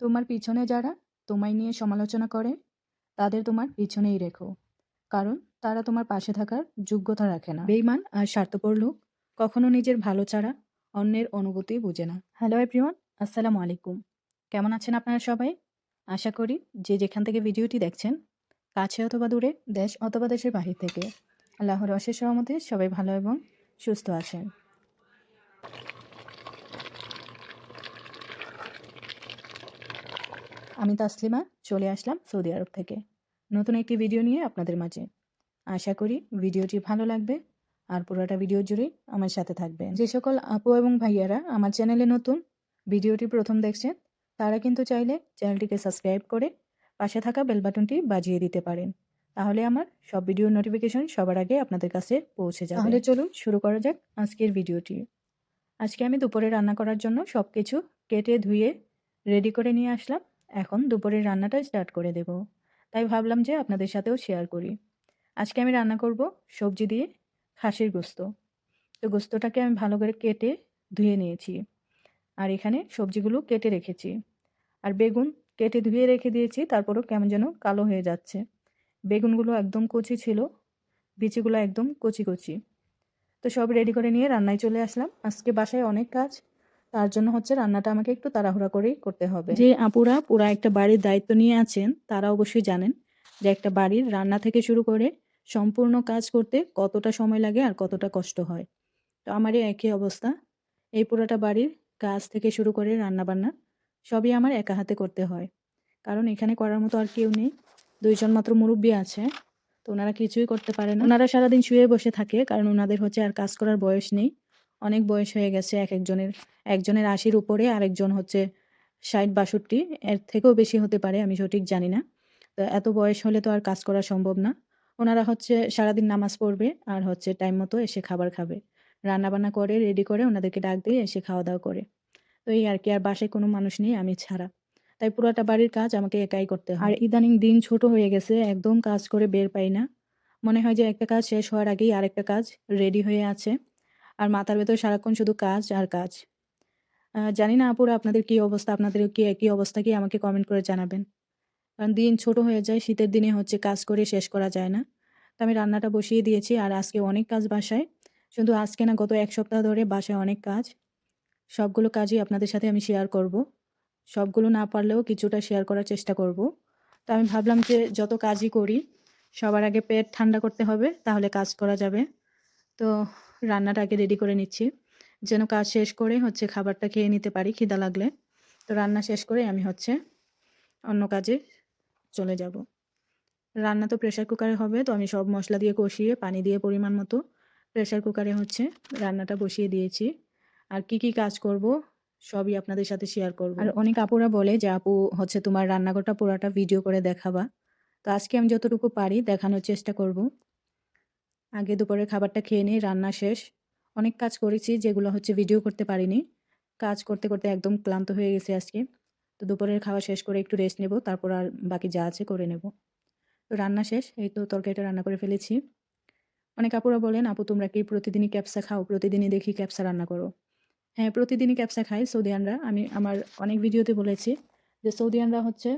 তোমার পিছনে যারা তোমায় নিয়ে সমালোচনা করে, তাদের তোমার পিছনেই রেখো। কারণ তারা তোমার পাশে থাকার যোগ্যতা রাখে না। বেইমান আর স্বার্থপর লোক কখনো নিজের ভালো ছাড়া অন্যের অনুভূতি বুঝে না। হ্যালো এভরিওয়ান, আসসালামু আলাইকুম। কেমন আছেন আপনারা সবাই? আশা করি যে যেখান থেকে ভিডিওটি দেখছেন, কাছে অথবা দূরে, দেশ অথবা দেশের বাহির থেকে, আল্লাহর অশেষ সহমতে সবাই ভালো এবং সুস্থ আছেন। আমি তাসলিমা চলে আসলাম সৌদি আরব থেকে। নতুন একটি ভিডিও নিয়ে আপনাদের মাঝে। আশা করি ভিডিওটি ভালো লাগবে আর পুরোটা ভিডিও জুড়ে আমার সাথে থাকবে যে সকল আপু এবং ভাইয়ারা আমার চ্যানেলে নতুন, ভিডিওটি প্রথম দেখছেন, তারা কিন্তু চাইলে চ্যানেলটিকে সাবস্ক্রাইব করে পাশে থাকা বেল বাটনটি বাজিয়ে দিতে পারেন। তাহলে আমার সব ভিডিওর নোটিফিকেশন সবার আগে আপনাদের কাছে পৌঁছে যাবে। তাহলে চলুন শুরু করা যাক আজকের ভিডিওটি। আজকে আমি দুপুরে রান্না করার জন্য সব কিছু কেটে ধুয়ে রেডি করে নিয়ে আসলাম। এখন দুপুরের রান্নাটা স্টার্ট করে দেব। তাই ভাবলাম যে আপনাদের সাথেও শেয়ার করি। আজকে আমি রান্না করব সবজি দিয়ে খাসির গোস্ত। তো গোস্তটাকে আমি ভালো করে কেটে ধুয়ে নিয়েছি। আর এখানে সবজিগুলো কেটে রেখেছি। আর বেগুন কেটে ধুয়ে রেখে দিয়েছি, তারপরও কেমন যেন কালো হয়ে যাচ্ছে। বেগুনগুলো একদম কচি ছিল, বিচিগুলো একদম কচি কচি। তো সব রেডি করে নিয়ে রান্নায় চলে আসলাম। আজকে বাসায় অনেক কাজ তার জন্য হচ্ছে রান্নাটা আমাকে একটু তাড়াহুড়া করেই করতে হবে। যে আপুরা পুরা একটা বাড়ির দায়িত্ব নিয়ে আছেন, তারা অবশ্যই জানেন যে একটা বাড়ির রান্না থেকে শুরু করে সম্পূর্ণ কাজ করতে কতটা সময় লাগে আর কতটা কষ্ট হয়। তো আমারই একই অবস্থা। এই পুরোটা বাড়ির কাজ থেকে শুরু করে রান্না বান্না সবই আমার একা হাতে করতে হয়। কারণ এখানে করার মতো আর কেউ নেই। দুইজন মাত্র মুরব্বী আছে, তো ওনারা কিছুই করতে পারে না। ওনারা সারাদিন শুয়ে বসে থাকে, কারণ ওনাদের হচ্ছে আর কাজ করার বয়স নেই। অনেক বয়স হয়ে গেছে এক একজনের একজনের আশির উপরে, আরেকজন হচ্ছে ষাট, বাষট্টি। এর থেকেও বেশি হতে পারে, আমি সঠিক জানি না। তো এত বয়স হলে তো আর কাজ করা সম্ভব না। ওনারা হচ্ছে সারাদিন নামাজ পড়বে আর হচ্ছে টাইম মতো এসে খাবার খাবে। রান্না বান্না করে, রেডি করে ওনাদেরকে ডাক দিয়ে এসে খাওয়া দাওয়া করে। তো এই আর কি, আর বাসায় কোনো মানুষ নেই, আমি ছাড়া। তাই পুরোটা বাড়ির কাজ আমাকে একাই করতে হয়। আর ইদানিং দিন ছোট হয়ে গেছে, একদম কাজ করে বের পাই না। মনে হয় যে একটা কাজ শেষ হওয়ার আগেই আরেকটা কাজ রেডি হয়ে আছে। আর মাথার ভেতর সারাক্ষণ শুধু কাজ আর কাজ। জানি না আপুরা আপনাদের কি অবস্থা, আপনাদের কি একই অবস্থা কি আমাকে কমেন্ট করে জানাবেন। কারণ দিন ছোট হয়ে যায়, শীতের দিনে হচ্ছে কাজ করে শেষ করা যায় না। তো আমি রান্নাটা বসিয়ে দিয়েছি আর আজকে অনেক কাজ বাসায়। শুধু আজকে না, গত এক সপ্তাহ ধরে বাসায় অনেক কাজ। সবগুলো কাজই আপনাদের সাথে আমি শেয়ার করব। সবগুলো না পারলেও কিছুটা শেয়ার করার চেষ্টা করব। তো আমি ভাবলাম যে যত কাজই করি, সবার আগে পেট ঠান্ডা করতে হবে, তাহলে কাজ করা যাবে। তো রান্নাটা আগে রেডি করে নিচ্ছি। যেন কাজ শেষ করে হচ্ছে খাবারটা খেয়ে নিতে পারি, খিদা লাগলে। তো রান্না শেষ করে আমি হচ্ছে অন্য কাজে চলে যাব। রান্না তো প্রেশার কুকারে হবে, তো আমি সব মশলা দিয়ে কষিয়ে পানি দিয়ে পরিমাণ মতো প্রেশার কুকারে হচ্ছে রান্নাটা বসিয়ে দিয়েছি। আর কি কি কাজ করব সবই আপনাদের সাথে শেয়ার করব। আর অনেক আপুরা বলে যে, আপু, হচ্ছে তোমার রান্নাঘরটা পুরাটা ভিডিও করে দেখাবা। তো আজকে আমি যতটুকু পারি দেখানোর চেষ্টা করব। আগে দুপুরের খাবারটা খেয়ে নিই, রান্না শেষ। অনেক কাজ করেছি যেগুলো হচ্ছে ভিডিও করতে পারিনি। কাজ করতে করতে একদম ক্লান্ত হয়ে গেছে আজকে। তো দুপুরের খাওয়া শেষ করে একটু রেস্ট নেব, তারপর আর বাকি যা আছে করে নেব। তো রান্না শেষ, এই তো তরকারিটা রান্না করে ফেলেছি। অনেক আপুরা বলেন, আপু, তোমরা কি প্রতিদিনই ক্যাপসা খাও? প্রতিদিনই দেখি ক্যাপসা রান্না করো। হ্যাঁ প্রতিদিনই ক্যাপসা খাই সৌদিয়ানরা আমি, আমার অনেক ভিডিওতে বলেছি যে সৌদিয়ানরা হচ্ছে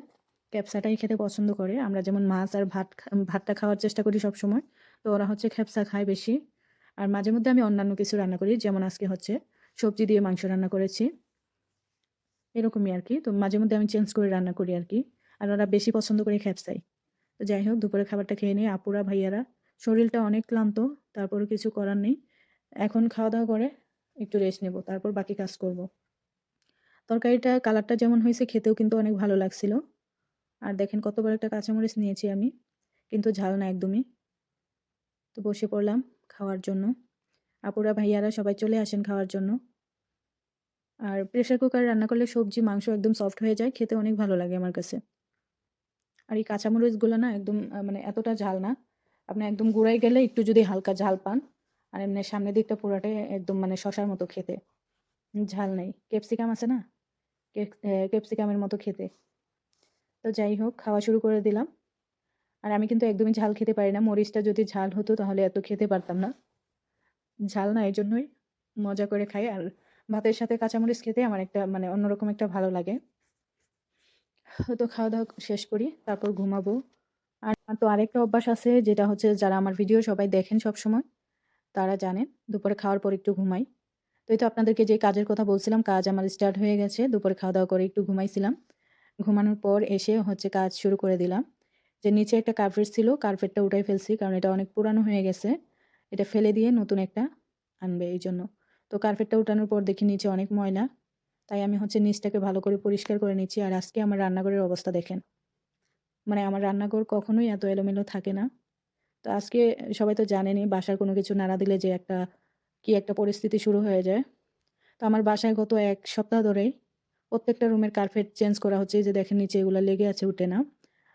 ক্যাপসাটাই খেতে পছন্দ করে। আমরা যেমন মাছ আর ভাত ভাতটা খাওয়ার চেষ্টা করি সব সময় তো ওরা হচ্ছে খেপসা খায় বেশি। আর মাঝে মধ্যে আমি অন্যান্য কিছু রান্না করি, যেমন আজকে হচ্ছে সবজি দিয়ে মাংস রান্না করেছি। এরকমই আর কি। তো মাঝে মধ্যে আমি চেঞ্জ করে রান্না করি আর কি। আর ওরা বেশি পছন্দ করে খেপসাই তো যাই হোক দুপুরে খাবারটা খেয়ে নিই আপুরা, ভাইয়ারা, শরীরটা অনেক ক্লান্ত তারপরে কিছু করার নেই। এখন খাওয়া দাওয়া করে, একটু রেস্ট নেব, তারপর বাকি কাজ করব। তরকারিটা কালারটা যেমন হয়েছে, খেতেও কিন্তু অনেক ভালো লাগছিল। আর দেখেন কতবার একটা কাঁচামরিচ নিয়েছি আমি, কিন্তু ঝাল না একদমই। তো বসে পড়লাম খাওয়ার জন্য। আপুরা, ভাইয়ারা সবাই চলে আসেন খাওয়ার জন্য। আর প্রেশার কুকার রান্না করলে সবজি, মাংস একদম সফট হয়ে যায়, খেতে অনেক ভালো লাগে আমার কাছে। আর এই কাঁচামরিচগুলো না একদম মানে এতটা ঝাল না। আপনি একদম গুড়াই গেলে একটু যদি হালকা ঝাল পান, আর এমনি সামনের দিকটা পুরাটাই একদম মানে শশার মতো খেতে। ঝাল নেই। ক্যাপসিকাম আছে না? ক্যাপসিকামের মতো খেতে। তো যাই হোক, খাওয়া শুরু করে দিলাম। আর আমি কিন্তু একদমই ঝাল খেতে পারি না। মরিচটা যদি ঝাল হতো তাহলে এত খেতে পারতাম না। ঝাল না এই জন্যই মজা করে খাই। আর ভাতের সাথে কাঁচামরিচ খেতে আমার একটা মানে অন্যরকম একটা ভালো লাগে। তো খাওয়া দাওয়া শেষ করি, তারপর ঘুমাবো। আর তো আরেকটা অভ্যাস আছে, যেটা হচ্ছে যারা আমার ভিডিও সবাই দেখেন সব সময় তারা জানেন, দুপুরে খাওয়ার পর একটু ঘুমাই। তো এই তো আপনাদেরকে যে কাজের কথা বলছিলাম, কাজ আমার স্টার্ট হয়ে গেছে, দুপুরে খাওয়া দাওয়া করে একটু ঘুমাইছিলাম। ঘুমানোর পর এসে হচ্ছে কাজ শুরু করে দিলাম। যে নিচে একটা কার্পেট ছিল, কার্পেটটা উঠাই ফেলছি, কারণ এটা অনেক পুরানো হয়ে গেছে। এটা ফেলে দিয়ে নতুন একটা আনবে এই জন্য তো কার্পেটটা উঠানোর পর দেখি নিচে অনেক ময়লা। তাই আমি হচ্ছে নিচটাকে ভালো করে পরিষ্কার করে নিচ্ছি। আর আজকে আমার রান্নাঘরের অবস্থা দেখেন। মানে আমার রান্নাঘর কখনোই এত এলোমেলো থাকে না। তো আজকে সবাই তো জানেনি, বাসার কোনো কিছু নাড়া দিলে যে একটা, কি একটা পরিস্থিতি শুরু হয়ে যায়। তো আমার বাসায় গত এক সপ্তাহ ধরেই প্রত্যেকটা রুমের কার্পেট চেঞ্জ করা হচ্ছে। এই যে দেখেন নিচে এগুলো লেগে আছে উঠে না।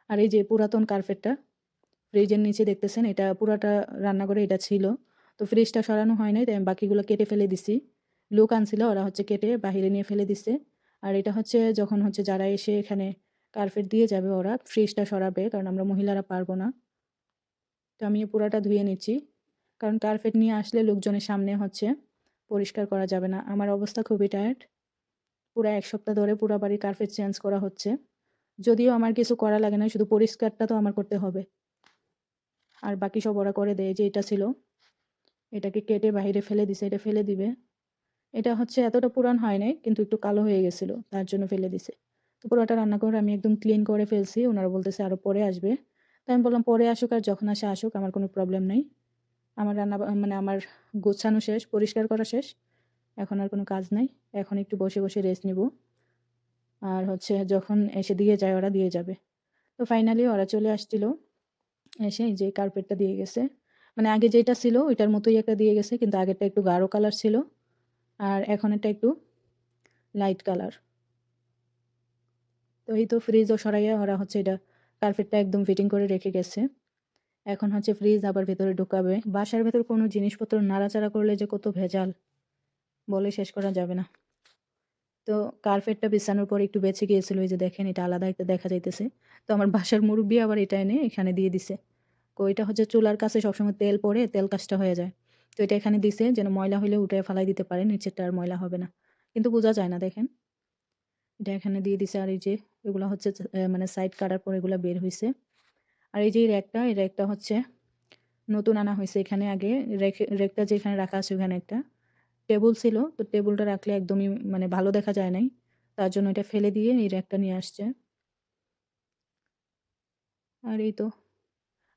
আর এই যে পুরাতন কার্পেটটা ফ্রিজের নিচে দেখতেছেন, এটা পুরাটা রান্নাঘরে এটা ছিল। তো ফ্রিজটা সরানো হয় নাই তাই বাকিগুলো কেটে ফেলে দিছি। লোক আনছিল, ওরা হচ্ছে কেটে বাহিরে নিয়ে ফেলে দিছে। আর এটা হচ্ছে যখন হচ্ছে যারা এসে এখানে কার্পেট দিয়ে যাবে ওরা ফ্রিজটা সরাবে, কারণ আমরা মহিলারা পারব না। তো আমি পুরাটা ধুয়ে নিচ্ছি। কারণ কার্পেট নিয়ে আসলে লোকজনের সামনে হচ্ছে পরিষ্কার করা যাবে না। আমার অবস্থা খুবই টায়ার্ড পুরো এক সপ্তাহ ধরে পুরো বাড়ির কার্পেট চেঞ্জ করা হচ্ছে। যদিও আমার কিছু করা লাগে না, শুধু পরিষ্কারটা তো আমার করতে হবে। আর বাকি সব ওরা করে দেয়, যে এটা ছিল, এটাকে কেটে বাইরে ফেলে দিছে, এটা ফেলে দিবে। এটা হচ্ছে এতটা পুরান হয় নাই, কিন্তু একটু কালো হয়ে গেছিল, তার জন্য ফেলে দিছে। তো পুরোটা রান্না করে আমি একদম ক্লিন করে ফেলছি, ওনারা বলতেছে আরও পরে আসবে। তাই আমি বললাম, পরে আসুক আর যখন আসে আসুক, আমার কোনো প্রবলেম নেই। আমার রান্না মানে আমার গোছানো শেষ, পরিষ্কার করা শেষ। এখন আর কোনো কাজ নাই। এখন একটু বসে বসে রেস্ট নিব। আর হচ্ছে যখন এসে দিয়ে যায়, ওরা দিয়ে যাবে। তো ফাইনালি ওরা চলে আসছিল। এসে যে কার্পেটটা দিয়ে গেছে। মানে আগে যেটা ছিল, ওইটার মতোই একটা দিয়ে গেছে, কিন্তু আগেরটা একটু গাঢ় কালার ছিল। আর এখন এটা একটু লাইট কালার তো এই তো ফ্রিজও সরাইয়া ওরা হচ্ছে এটা কার্পেটটা একদম ফিটিং করে রেখে গেছে। এখন হচ্ছে ফ্রিজ আবার ভেতরে ঢুকাবে। বাসার ভেতর কোনো জিনিসপত্র নাড়াচাড়া করলে যে কত ভেজাল। বলে শেষ করা যাবে না। তো কার্পেটটা বিছানোর পর একটু বেঁচে গিয়েছিল ওই যে দেখেন এটা আলাদা একটা দেখা যাইতেছে। তো আমার বাসার মুরব্বী আবার এটা এনে এখানে দিয়ে দিছে। ওইটা হচ্ছে চুলার কাছে সবসময় তেল পড়ে, তেল কাজটা হয়ে যায়। তো এটা এখানে দিছে, যেন ময়লা হলে উঠে ফালাই দিতে পারে, নিচেরটা আর ময়লা হবে না। কিন্তু বোঝা যায় না, দেখেন। এটা এখানে দিয়ে দিছে, আর এই যে এগুলো হচ্ছে মানে সাইড কাটার পর এগুলো বের হয়েছে আর এই যে র্যাকটা, এই র্যাকটা হচ্ছে নতুন আনা হয়েছে এখানে আগে। রেকটা যেখানে রাখা আছে ওখানে একটা। টেবুল ছিল, তো টেবুলটা রাখলে একদমই মানে ভালো দেখা যায় নাই। তার জন্য এটা ফেলে দিয়ে এই র্যাকটা নিয়ে আসছে। আর এই তো,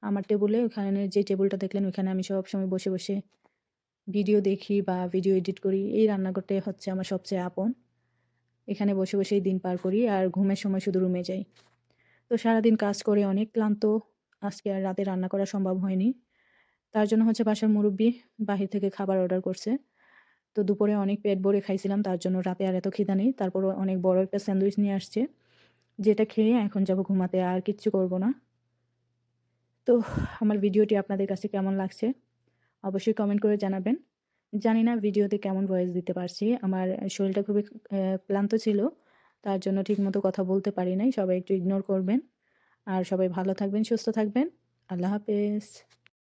আমার টেবুলে ওখানে যে টেবিলটা দেখলেন, ওখানে আমি সব সময় বসে বসে ভিডিও দেখি বা ভিডিও এডিট করি। এই রান্নাঘরটাই হচ্ছে আমার সবচেয়ে আপন। এখানে বসে বসেই দিন পার করি আর ঘুমের সময় শুধু রুমে যাই। তো সারাদিন কাজ করে অনেক ক্লান্ত। আজকে আর রাতে রান্না করা সম্ভব হয়নি। তার জন্য হচ্ছে বাসার মুরব্বী বাহির থেকে খাবার অর্ডার করছে। তো দুপুরে অনেক পেট ভরে খাইছিলাম, তার জন্য রাতে আর এত খিদা নেই। তারপর অনেক বড় একটা স্যান্ডউইচ নিয়ে আসছে, যেটা খেয়ে এখন যাব ঘুমাতে, আর কিচ্ছু করব না। তো আমার ভিডিওটি আপনাদের কাছে কেমন লাগছে, অবশ্যই কমেন্ট করে জানাবেন। জানি না ভিডিওতে কেমন ভয়েস দিতে পারছি, আমার শরীরটা খুবই ক্লান্ত ছিল, তার জন্য ঠিকমতো কথা বলতে পারি নাই, সবাই একটু ইগনোর করবেন। আর সবাই ভালো থাকবেন, সুস্থ থাকবেন, আল্লাহ হাফেজ।